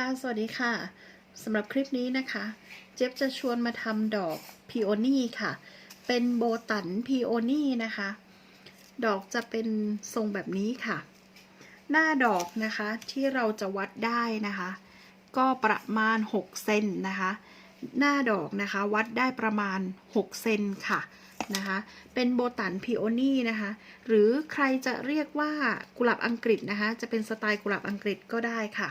ค่ะ สวัสดีค่ะสำหรับคลิปนี้นะคะ เจ๊บจะชวนมาทำดอกพีโอนี่ค่ะ เป็นโบตันพีโอนี่นะคะ ดอกจะเป็นทรงแบบนี้ค่ะ หน้าดอกนะคะที่เราจะวัดได้นะคะ ก็ประมาณ 6 เซนนะคะ หน้าดอกนะคะวัดได้ประมาณ 6 เซนค่ะนะคะ เป็นโบตันพีโอนี่นะคะ หรือใครจะเรียกว่ากุหลาบอังกฤษนะคะ จะเป็นสไตล์กุหลาบอังกฤษก็ได้ค่ะ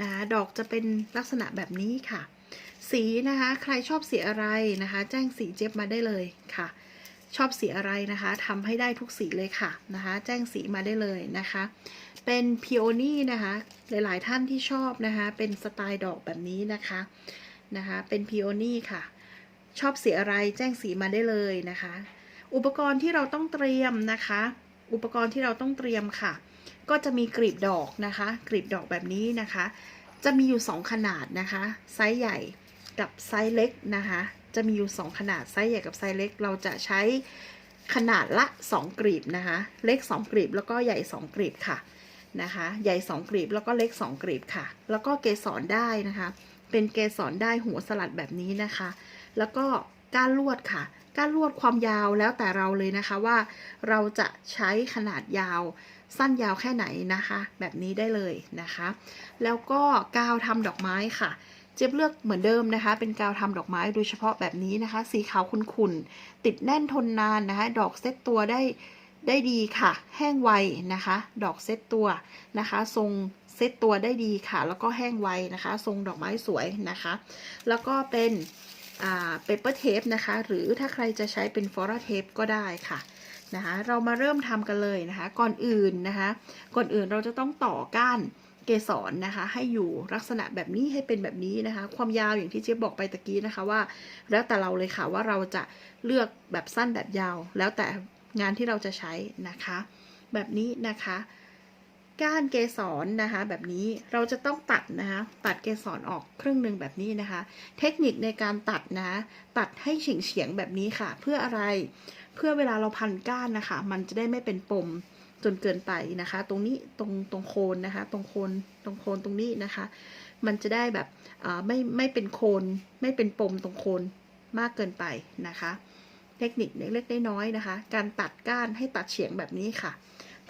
นะดอกจะเป็นลักษณะแบบนี้ค่ะ สีนะคะใครชอบสีอะไรนะคะ แจ้งสีเจ็บมาได้เลยค่ะ ชอบสีอะไรนะคะทำให้ได้ทุกสีเลยค่ะนะคะ แจ้งสีมาได้เลยนะคะ เป็นพิโอนี่นะคะหลายๆท่านที่ชอบนะคะ เป็นสไตล์ดอกแบบนี้นะคะนะคะเป็นพิโอนี่ค่ะ ชอบสีอะไรแจ้งสีมาได้เลยนะคะ อุปกรณ์ที่เราต้องเตรียมนะคะ อุปกรณ์ที่เราต้องเตรียมค่ะ ก็จะมีกลีบดอกนะคะกลีบดอกแบบนี้นะคะ จะมีอยู่ 2 ขนาดนะคะ ไซส์ใหญ่กับไซส์เล็กนะคะ จะมีอยู่ 2 ขนาดไซส์ใหญ่กับไซส์เล็ก เราจะใช้ขนาดละ 2กลีบนะคะ เล็ก 2กลีบแล้วก็ใหญ่ 2กลีบค่ะนะคะ ใหญ่ 2กลีบแล้วก็เล็ก 2กลีบค่ะ แล้วก็เกสรได้นะคะ เป็นเกสรได้หัวสลัดแบบนี้นะคะ แล้วก็ก้านลวดค่ะ ก้านลวดความยาวแล้วแต่เราเลยนะคะว่าเราจะใช้ขนาดยาว สั้นยาวแค่ไหนนะคะ แบบนี้ได้เลยนะคะ แล้วก็กาวทำดอกไม้ค่ะ เจี๊ยบเลือกเหมือนเดิมนะคะ เป็นกาวทำดอกไม้โดยเฉพาะแบบนี้นะคะ สีขาวขุ่นๆติดแน่นทนนานนะคะ ดอกเซตตัวได้ได้ดีค่ะ แห้งไวนะคะ ดอกเซตตัวนะคะ ทรงเซตตัวได้ดีค่ะ แล้วก็แห้งไวนะคะ ทรงดอกไม้สวยนะคะ แล้วก็เป็นเปเปอร์เทปนะคะ หรือถ้าใครจะใช้เป็นฟอร์เทปก็ได้ค่ะ นะคะ เรามาเริ่มทำกันเลยนะคะ ก่อนอื่นนะคะ ก่อนอื่นเราจะต้องต่อก้านเกสรนะคะ ให้อยู่ลักษณะแบบนี้ให้เป็นแบบนี้นะคะ ความยาวอย่างที่เจ๊บอกไปตะกี้นะคะว่า แล้วแต่เราเลยค่ะว่าเราจะเลือกแบบสั้นแบบยาว แล้วแต่งานที่เราจะใช้นะคะ แบบนี้นะคะ ก้านเกสรนะคะ แบบนี้เราจะต้องตัดนะคะ ตัดเกสรออกครึ่งหนึ่งแบบนี้นะคะ เทคนิคในการตัดนะ ตัดให้เฉียงเฉียงๆแบบนี้ค่ะ เพื่ออะไร เพื่อเวลาเราพันก้านนะคะ มันจะได้ไม่เป็นปมจนเกินไปนะคะ ตรงนี้ตรงตรงโคนนะคะ ตรงโคนตรงโคนตรงนี้นะคะ มันจะได้แบบไม่ไม่เป็นโคนไม่เป็นปมตรงโคนมากเกินไปนะคะ เทคนิคเล็กๆน้อยๆนะคะ การตัดก้านให้ตัดเฉียงแบบนี้ค่ะ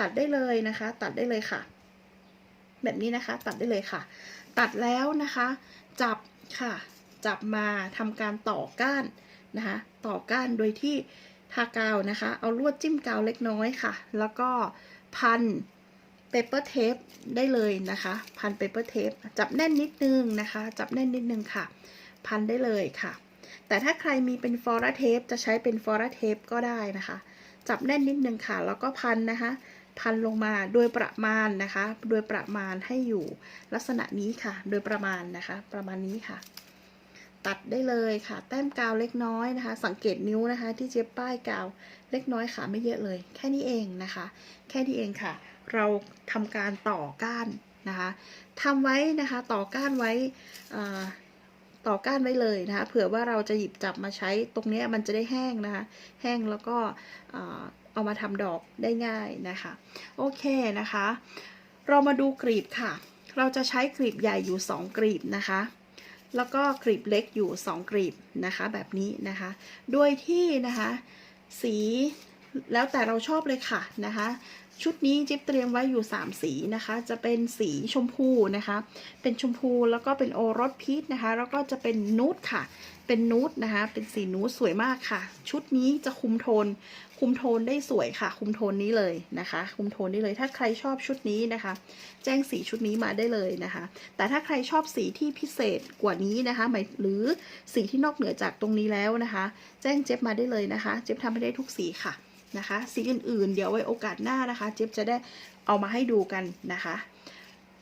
ตัดได้เลยนะคะ ตัดได้เลยค่ะ แบบนี้นะคะ ตัดได้เลยค่ะ ตัดแล้วนะคะ จับค่ะ จับมาทำการต่อก้านนะคะ ต่อก้านโดยที่ ทากาวนะคะ เอาลวดจิ้มกาวเล็กน้อยค่ะ แล้วก็พันเปเปอร์เทปได้เลยนะคะ พันเปเปอร์เทปจับแน่นนิดนึงนะคะ จับแน่นนิดนึงค่ะ พันได้เลยค่ะ แต่ถ้าใครมีเป็นฟอร์เทปจะใช้เป็นฟอร์เทปก็ได้นะคะ จับแน่นนิดนึงค่ะ แล้วก็พันนะคะ พันลงมาโดยประมาณนะคะ โดยประมาณให้อยู่ลักษณะนี้ค่ะ โดยประมาณนะคะ ประมาณนี้ค่ะ ตัดได้เลยค่ะ แต้มกาวเล็กน้อยนะคะ สังเกตนิ้วนะคะ ที่เจี๊ยบป้ายกาวเล็กน้อยค่ะไม่เยอะเลย แค่นี้เองนะคะ แค่นี้เองค่ะ เราทำการต่อก้านนะคะทำไว้นะคะต่อก้านไว้ต่อก้านไว้เลยนะคะเผื่อว่าเราจะหยิบจับมาใช้ตรงนี้มันจะได้แห้งนะคะ แห้งแล้วก็เอามาทำดอกได้ง่ายนะคะ โอเคนะคะ เรามาดูกรีบค่ะ เราจะใช้กรีบใหญ่อยู่ 2 กรีบนะคะ แล้วก็กรีบเล็กอยู่ 2 กรีบนะคะ แบบนี้นะคะ โดยที่นะคะสีแล้วแต่เราชอบเลยค่ะนะคะ ชุดนี้จิ๊บเตรียมไว้อยู่ 3 สีนะคะ จะเป็นสีชมพูนะคะ เป็นชมพูแล้วก็เป็นโอรสพีชนะคะ แล้วก็จะเป็นนูดค่ะ เป็นนูดนะคะ เป็นสีนูดสวยมากค่ะ ชุดนี้จะคุมโทน คุมโทนได้สวยค่ะ คุมโทนนี้เลยนะคะ คุมโทนนี้เลย ถ้าใครชอบชุดนี้นะคะ แจ้งสีชุดนี้มาได้เลยนะคะ แต่ถ้าใครชอบสีที่พิเศษกว่านี้นะคะหมายหรือสีที่นอกเหนือจากตรงนี้แล้วนะคะ แจ้งเจ็บมาได้เลยนะคะ เจ็บทำให้ได้ทุกสีค่ะนะคะ สีอื่นๆ เดี๋ยวไว้โอกาสหน้านะคะ เจ็บจะได้เอามาให้ดูกันนะคะ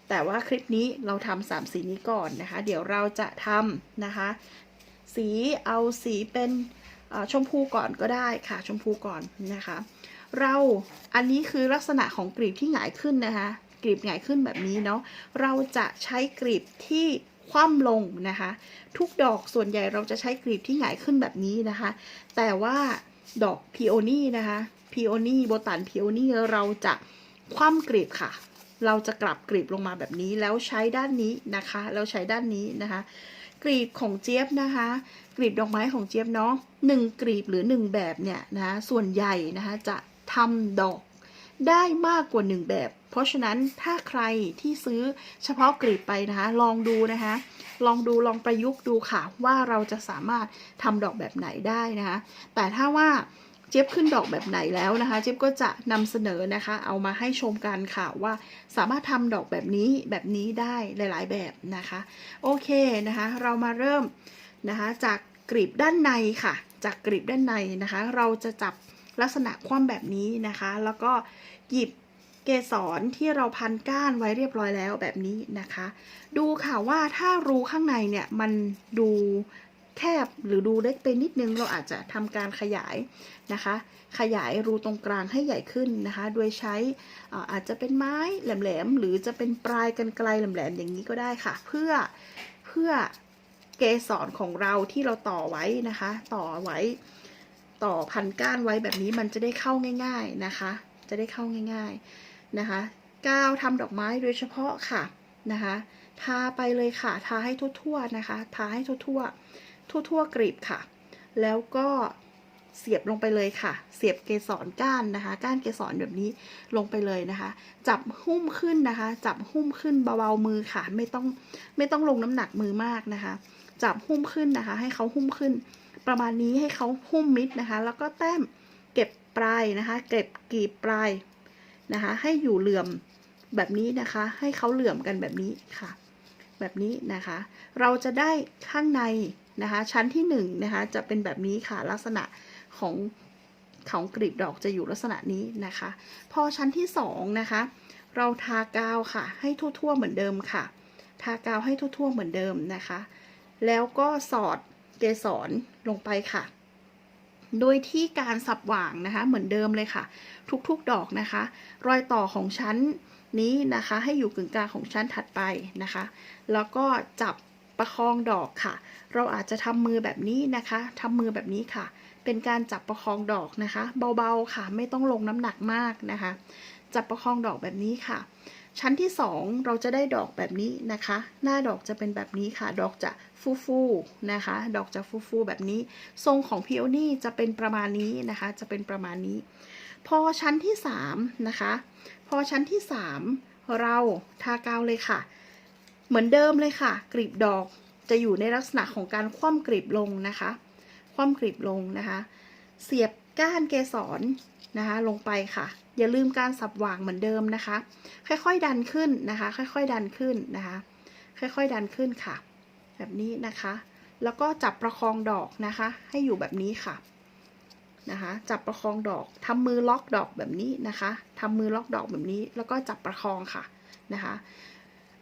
แต่ว่าคลิปนี้เราทำสามสีนี้ก่อนนะคะ เดี๋ยวเราจะทำนะคะ สีเอาสีเป็นชมพูก่อนก็ได้ค่ะ ชมพูก่อนนะคะ เราอันนี้คือลักษณะของกลีบที่หงายขึ้นนะคะกลีบหงายขึ้นแบบนี้เนาะเราจะใช้กลีบที่คว่ำลงนะคะ ทุกดอกส่วนใหญ่เราจะใช้กลีบที่หงายขึ้นแบบนี้นะคะ แต่ว่าดอกพีโอนี่นะคะพีโอนี่โบตันพีโอนี่เราจะคว่ำกลีบค่ะ เราจะกลับกลีบลงมาแบบนี้แล้วใช้ด้านนี้นะคะแล้วใช้ด้านนี้นะคะกลีบของเจี๊ยบนะคะกลีบดอกไม้ของเจี๊ยบเนาะหนึ่งกลีบหรือหนึ่งแบบเนี่ยนะะส่วนใหญ่นะคะจะทำดอกได้มากกว่าหนึ่งแบบ เพราะฉะนั้นถ้าใครที่ซื้อเฉพาะกลีบไปนะคะ ลองดูนะคะ ลองดูลองประยุกต์ดูค่ะว่าเราจะสามารถทำดอกแบบไหนได้นะคะ แต่ถ้าว่า เจี๊ยบขึ้นดอกแบบไหนแล้วนะคะ เจี๊ยบก็จะนำเสนอนะคะ เอามาให้ชมกันค่ะว่าสามารถทำดอกแบบนี้แบบนี้ได้หลาย ๆ แบบนะคะ โอเคนะคะ เรามาเริ่มนะคะจากกลีบด้านในค่ะ จากกลีบด้านในนะคะ เราจะจับลักษณะคว่ำแบบนี้นะคะ แล้วก็หยิบเกสรที่เราพันก้านไว้เรียบร้อยแล้วแบบนี้นะคะ ดูค่ะว่าถ้ารูข้างในเนี่ยมันดู แคบหรือดูเล็กไปนิดนึง เราอาจจะทำการขยายนะคะ ขยายรูตรงกลางให้ใหญ่ขึ้นนะคะ โดยใช้อาจจะเป็นไม้แหลมๆหรือจะเป็นปลายกันไกลแหลมๆอย่างนี้ก็ได้ค่ะ เพื่อเพื่อเกสรของเราที่เราต่อไว้นะคะ ต่อไว้ต่อพันก้านไว้แบบนี้มันจะได้เข้าง่าย ๆนะคะ จะได้เข้าง่าย ๆนะคะก้าวทำดอกไม้โดยเฉพาะค่ะนะคะ ทาไปเลยค่ะ ทาให้ทั่วๆนะคะ ทาให้ทั่วๆ ทั่วๆกรีบค่ะ แล้วก็เสียบลงไปเลยค่ะ เสียบเกสรก้านนะคะ ก้านเกสรแบบนี้ลงไปเลยนะคะ จับหุ้มขึ้นนะคะ จับหุ้มขึ้นเบาๆมือค่ะ ไม่ต้องไม่ต้องลงน้ำหนักมือมากนะคะ จับหุ้มขึ้นนะคะ ให้เขาหุ้มขึ้น ประมาณนี้ให้เขาหุ้มมิดนะคะ แล้วก็แต้มเก็บปลายนะคะ เก็บกรีบปลายนะคะ ให้อยู่เหลื่อมแบบนี้นะคะ ให้เขาเหลื่อมกันแบบนี้ค่ะ แบบนี้นะคะ เราจะได้ข้างใน นะคะ ชั้นที่1นงนะคะจะเป็นแบบนี้ค่ะลักษณะของของกลีบดอกจะอยู่ลักษณะนี้นะคะ พอชั้นที่2นะคะ เราทากาวค่ะ ให้ทั่วๆเหมือนเดิมค่ะ ทากาวให้ทั่วๆเหมือนเดิมนะคะ แล้วก็สอดเกสรลงไปค่ะ โดยที่การสับหว่างนะคะ เหมือนเดิมเลยค่ะ ทุกๆดอกนะคะ รอยต่อของชั้นนี้นะคะ ให้อยู่กึ่งกลางของชั้นถัดไปนะคะ แล้วก็จับ ประคองดอกค่ะ เราอาจจะทำมือแบบนี้นะคะทำมือแบบนี้ค่ะ เป็นการจับประคองดอกนะคะ เบาๆค่ะ ไม่ต้องลงน้ำหนักมากนะคะ จับประคองดอกแบบนี้ค่ะ ชั้นที่ 2 เราจะได้ดอกแบบนี้นะคะ หน้าดอกจะเป็นแบบนี้ค่ะ ดอกจะฟูๆนะคะ ดอกจะฟูๆแบบนี้ ทรงของพิโอนี่จะเป็นประมาณนี้นะคะ จะเป็นประมาณนี้ พอชั้นที่3นะคะ พอชั้นที่ 3 เราทากาวเลยค่ะ เหมือนเดิมเลยค่ะ กลีบดอกจะอยู่ในลักษณะของการคว่ำกลีบลงนะคะ คว่ำกลีบลงนะคะ เสียบก้านเกสรนะคะลงไปค่ะ อย่าลืมการสับหว่างเหมือนเดิมนะคะ ค่อยๆดันขึ้นนะคะ ค่อยๆดันขึ้นนะคะ ค่อยๆดันขึ้นค่ะ แบบนี้นะคะ แล้วก็จับประคองดอกนะคะ ให้อยู่แบบนี้ค่ะนะคะ จับประคองดอกทำมือล็อกดอกแบบนี้นะคะทำมือล็อกดอกแบบนี้ แล้วก็จับประคองค่ะนะคะ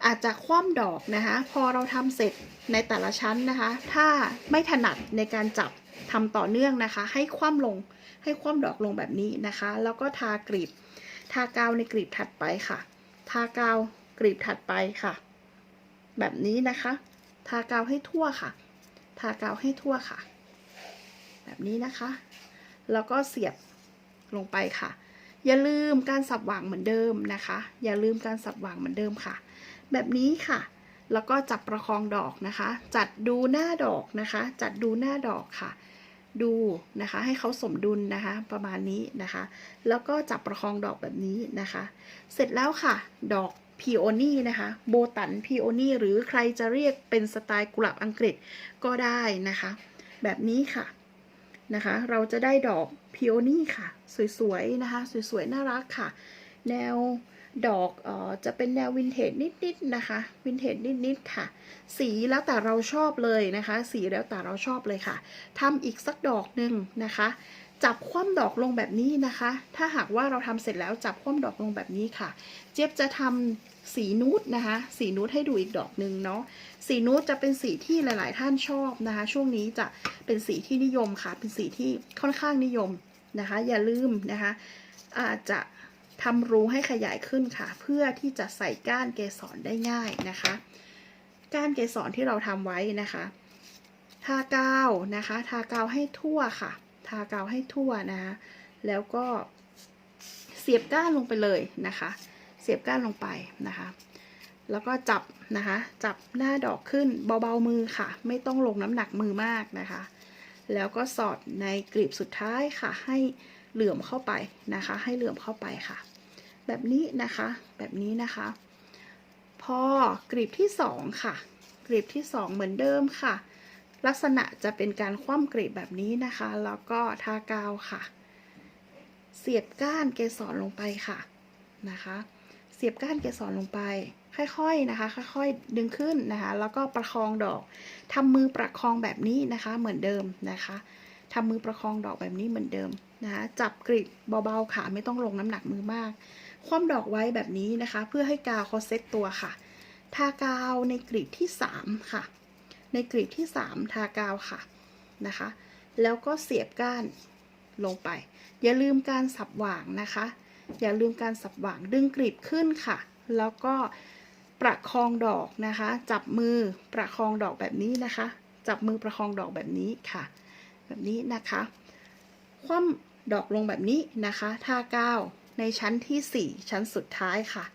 อาจจะคว่ำดอกนะคะ พอเราทำเสร็จในแต่ละชั้นนะคะ ถ้าไม่ถนัดในการจับทำต่อเนื่องนะคะ ให้คว่ำลงให้คว่ำดอกลงแบบนี้นะคะ แล้วก็ทากรีบ ทากาวในกรีบถัดไปค่ะ ทากาวกรีบถัดไปค่ะ แบบนี้นะคะ ทากาวให้ทั่วค่ะ ทากาวให้ทั่วค่ะ แบบนี้นะคะ แล้วก็เสียบลงไปค่ะ อย่าลืมการสับหว่างเหมือนเดิมนะคะ อย่าลืมการสับหว่างเหมือนเดิมค่ะ แบบนี้ค่ะ แล้วก็จับประคองดอกนะคะ จัดดูหน้าดอกนะคะ จัดดูหน้าดอกค่ะ ดูนะคะ ให้เขาสมดุลนะคะ ประมาณนี้นะคะ แล้วก็จับประคองดอกแบบนี้นะคะ เสร็จแล้วค่ะ ดอกพีโอนี่นะคะโบตันพีโอนี่หรือใครจะเรียกเป็นสไตล์กุหลาบอังกฤษก็ได้นะคะ แบบนี้ค่ะนะคะ เราจะได้ดอกพีโอนี่ค่ะ สวยๆนะคะ สวยๆน่ารักค่ะ แนว ดอกเออจะเป็นแนววินเทจนิดๆนะคะวินเทจนิดๆค่ะ สีแล้วแต่เราชอบเลยนะคะ สีแล้วแต่เราชอบเลยค่ะทำอีกสักดอกหนึ่งนะคะ จับคว่ำดอกลงแบบนี้นะคะ ถ้าหากว่าเราทำเสร็จแล้วจับคว่ำดอกลงแบบนี้ค่ะ เจี๊ยบจะทำสีนูดนะคะ สีนูดให้ดูอีกดอกหนึ่งเนาะสีนูดจะเป็นสีที่หลาย ๆ ท่านชอบนะคะ ช่วงนี้จะเป็นสีที่นิยมค่ะ เป็นสีที่ค่อนข้างนิยมนะคะ อย่าลืมนะคะ อาจจะ ทำรูให้ขยายขึ้นค่ะ เพื่อที่จะใส่ก้านเกสรได้ง่ายนะคะ ก้านเกสรที่เราทำไว้นะคะทากาวนะคะ ทากาวให้ทั่วค่ะ ทากาวให้ทั่วนะคะแล้วก็เสียบก้านลงไปเลยนะคะ เสียบก้านลงไปนะคะ แล้วก็จับนะคะ จับหน้าดอกขึ้นเบาๆมือค่ะ ไม่ต้องลงน้ำหนักมือมากนะคะ แล้วก็สอดในกลีบสุดท้ายค่ะ ให้ เหลื่อมเข้าไปนะคะ ให้เหลื่อมเข้าไปค่ะ แบบนี้นะคะ แบบนี้นะคะ พอกลีบที่สองค่ะกลีบที่สองเหมือนเดิมค่ะ ลักษณะจะเป็นการคว่ำกลีบแบบนี้นะคะ แล้วก็ทากาวค่ะ เสียบก้านเกสรลงไปค่ะนะคะ เสียบก้านเกสรลงไป ค่อยๆนะคะ ค่อยๆ ดึงขึ้นนะคะ แล้วก็ประคองดอกทำมือประคองแบบนี้นะคะ เหมือนเดิมนะคะทำมือประคองดอกแบบนี้เหมือนเดิม นะคะจับกรีบเบาๆค่ะ ไม่ต้องลงน้ำหนักมือมาก คว่ำดอกไว้แบบนี้นะคะ เพื่อให้กาวเขาเซ็ตตัวค่ะ ทากาวในกรีบที่ 3 ค่ะ ในกรีบที่ 3 ทากาวค่ะนะคะ แล้วก็เสียบก้านลงไป อย่าลืมการสับหว่างนะคะ อย่าลืมการสับหว่างดึงกรีบขึ้นค่ะ แล้วก็ประคองดอกนะคะ จับมือประคองดอกแบบนี้นะคะ จับมือประคองดอกแบบนี้ค่ะ แบบนี้นะคะคว่ำ ดอกลงแบบนี้นะคะทากาวในชั้นที่ 4 ชั้นสุดท้ายค่ะ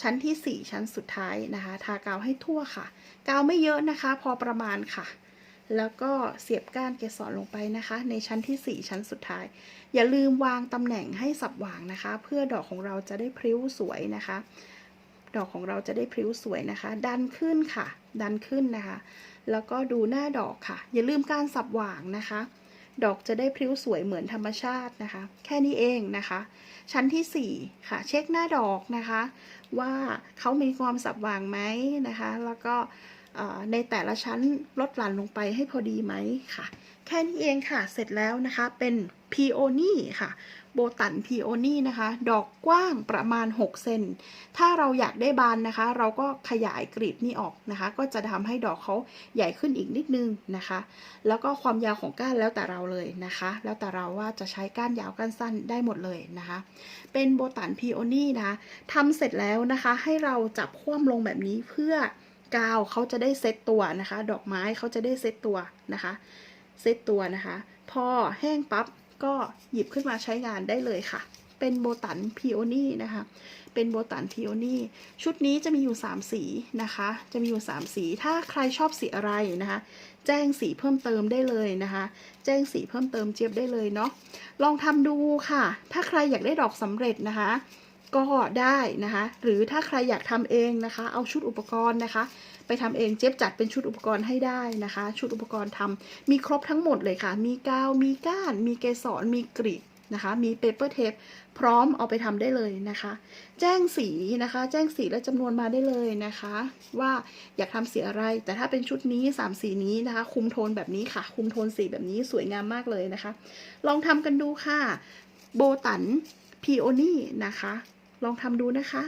ชั้นที่ 4 ชั้นสุดท้ายนะคะ ทากาวให้ทั่วค่ะ กาวไม่เยอะนะคะ พอประมาณค่ะ แล้วก็เสียบก้านเกสรลงไปนะคะ ในชั้นที่ 4 ชั้นสุดท้าย อย่าลืมวางตำแหน่งให้สับหว่างนะคะ เพื่อดอกของเราจะได้พริ้วสวยนะคะ ดอกของเราจะได้พริ้วสวยนะคะ ดันขึ้นค่ะ ดันขึ้นนะคะ แล้วก็ดูหน้าดอกค่ะ อย่าลืมการสับหว่างนะคะ ดอกจะได้พริ้วสวยเหมือนธรรมชาตินะคะ แค่นี้เองนะคะ ชั้นที่ 4 ค่ะ เช็คหน้าดอกนะคะ ว่าเขามีความสับหว่างไหมนะคะ แล้วก็ในแต่ละชั้นลดหลั่นลงไปให้พอดีไหมค่ะ แค่นี้เองค่ะ เสร็จแล้วนะคะ เป็นพีโอนี่ค่ะ โบตันพีโอนี่นะคะ ดอกกว้างประมาณ 6 เซน ถ้าเราอยากได้บานนะคะ เราก็ขยายกรีบนี่ออกนะคะ ก็จะทำให้ดอกเขาใหญ่ขึ้นอีกนิดนึงนะคะ แล้วก็ความยาวของก้านแล้วแต่เราเลยนะคะ แล้วแต่เราว่าจะใช้ก้านยาวก้านสั้นได้หมดเลยนะคะ เป็นโบตันพีโอนี่นะคะทำเสร็จแล้วนะคะ ให้เราจับคว่ำลงแบบนี้เพื่อกาวเขาจะได้เซตตัวนะคะ ดอกไม้เขาจะได้เซตตัวนะคะ เซตตัวนะคะ พอแห้งปั๊บ ก็หยิบขึ้นมาใช้งานได้เลยค่ะ เป็นโบตันพีโอนี่นะคะ เป็นโบตันพีโอนี่ชุดนี้จะมีอยู่ 3 สีนะคะ จะมีอยู่ 3 สี ถ้าใครชอบสีอะไรนะคะ แจ้งสีเพิ่มเติมได้เลยนะคะ แจ้งสีเพิ่มเติมเจี๊ยบได้เลยเนาะ ลองทำดูค่ะ ถ้าใครอยากได้ดอกสำเร็จนะคะก็ได้นะคะ หรือถ้าใครอยากทำเองนะคะ เอาชุดอุปกรณ์นะคะ ไปทำเองเจ๊บจัดเป็นชุดอุปกรณ์ให้ได้นะคะ ชุดอุปกรณ์ทำมีครบทั้งหมดเลยค่ะ มีกาว มีก้าน มีเกสร มีกรีบนะคะ มีเปเปอร์เทปพร้อมเอาไปทำได้เลยนะคะ แจ้งสีนะคะ แจ้งสีและจำนวนมาได้เลยนะคะ ว่าอยากทำสีอะไร แต่ถ้าเป็นชุดนี้สามสีนี้นะคะ คุมโทนแบบนี้ค่ะ คุมโทนสีแบบนี้สวยงามมากเลยนะคะ ลองทำกันดูค่ะ โบตันพีโอนี่นะคะ ลองทำดูนะคะ